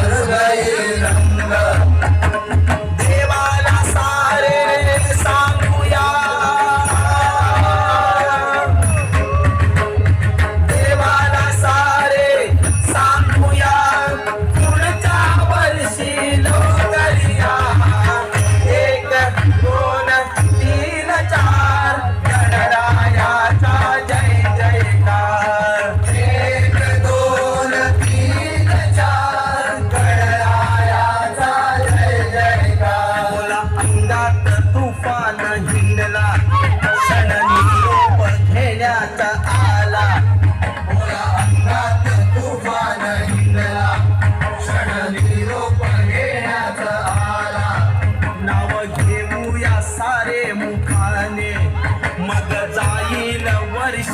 Parabéns!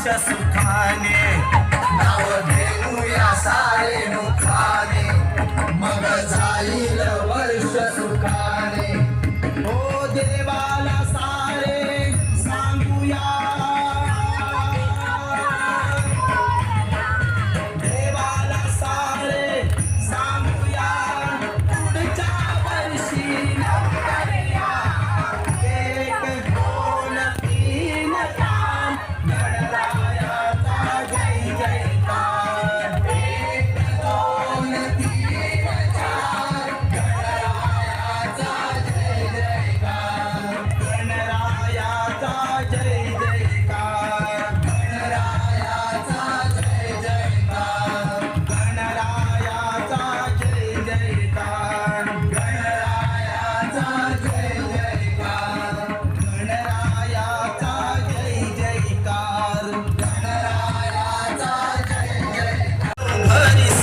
आयुष्य सुखाने. नाव घेऊया सारे मुखाने मग जाईल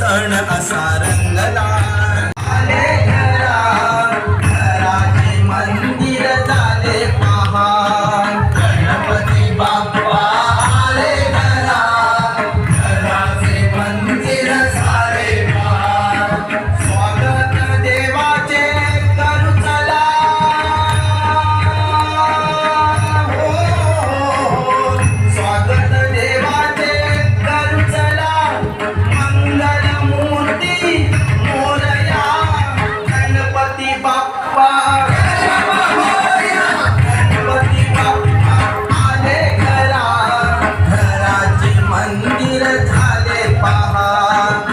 सण असा रंगला. झाले पहा.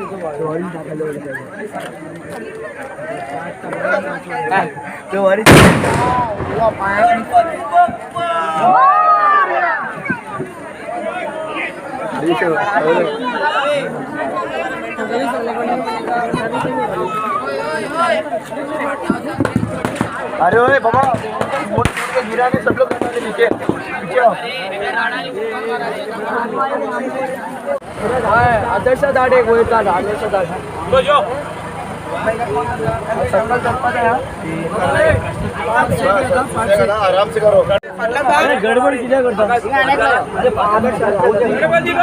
अरे ओए बाबा मोट के गिरा के सब लोग नीचे पीछे। आदर्श दाट एक होईल दाट आदर्श दाट आराम से करो अरे गड़बड़ किया करता? बढ़िया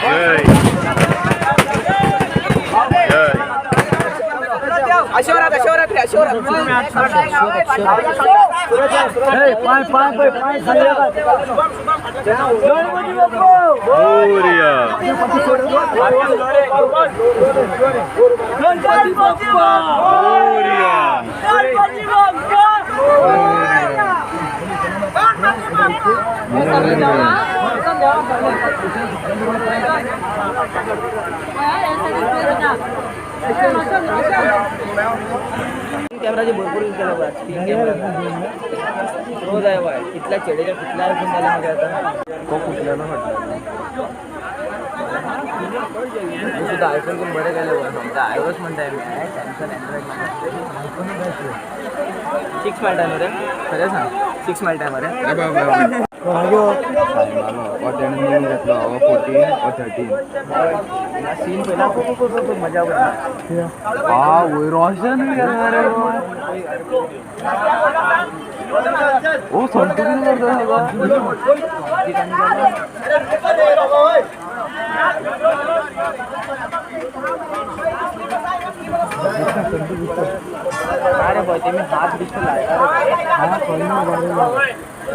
बढ़िया అశోరాత్రి అశోరాత్రి అశోరాత్రి ఓరియా कॅमेराचे भरपूर यूज केला रोज आहे बाय कितला चेडेच्या कितला ऐकून झाल्या म्हणजे आता? तो कुठल्या ना म्हटलं. सुद्धा आयफोन पण बरे गेले समजा आयवॉच म्हणताय मी Samsung Android six mile timer आहे. खरं सांग. सिक्स माईल टायमर घेतलं फोर्टीन ओ थर्टीन सीन पहिला खूप खूप खूप खूप मज़ा करणार हा वय ओ संतुलन अरे भाई ते मी हात दिसतो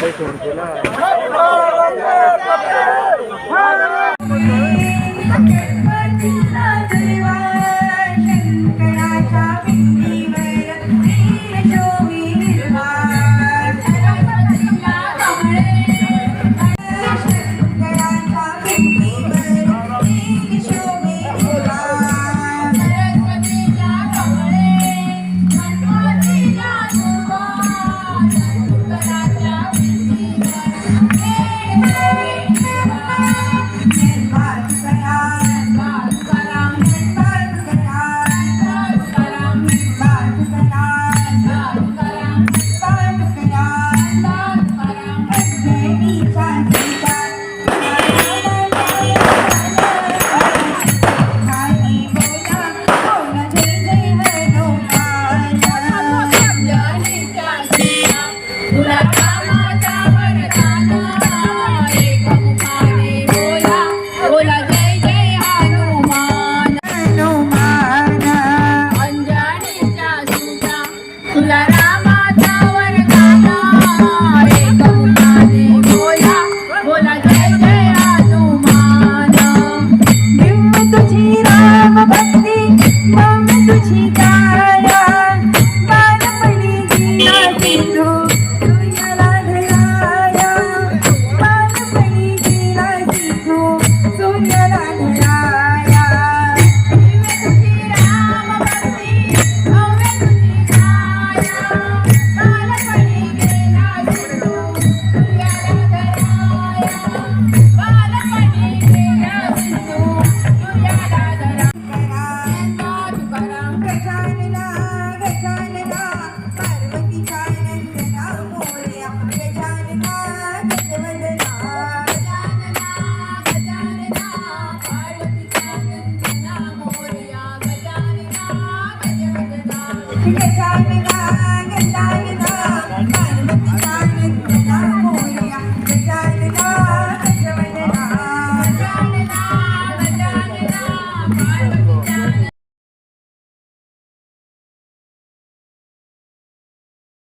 போயிட்டு Yeah. 在家。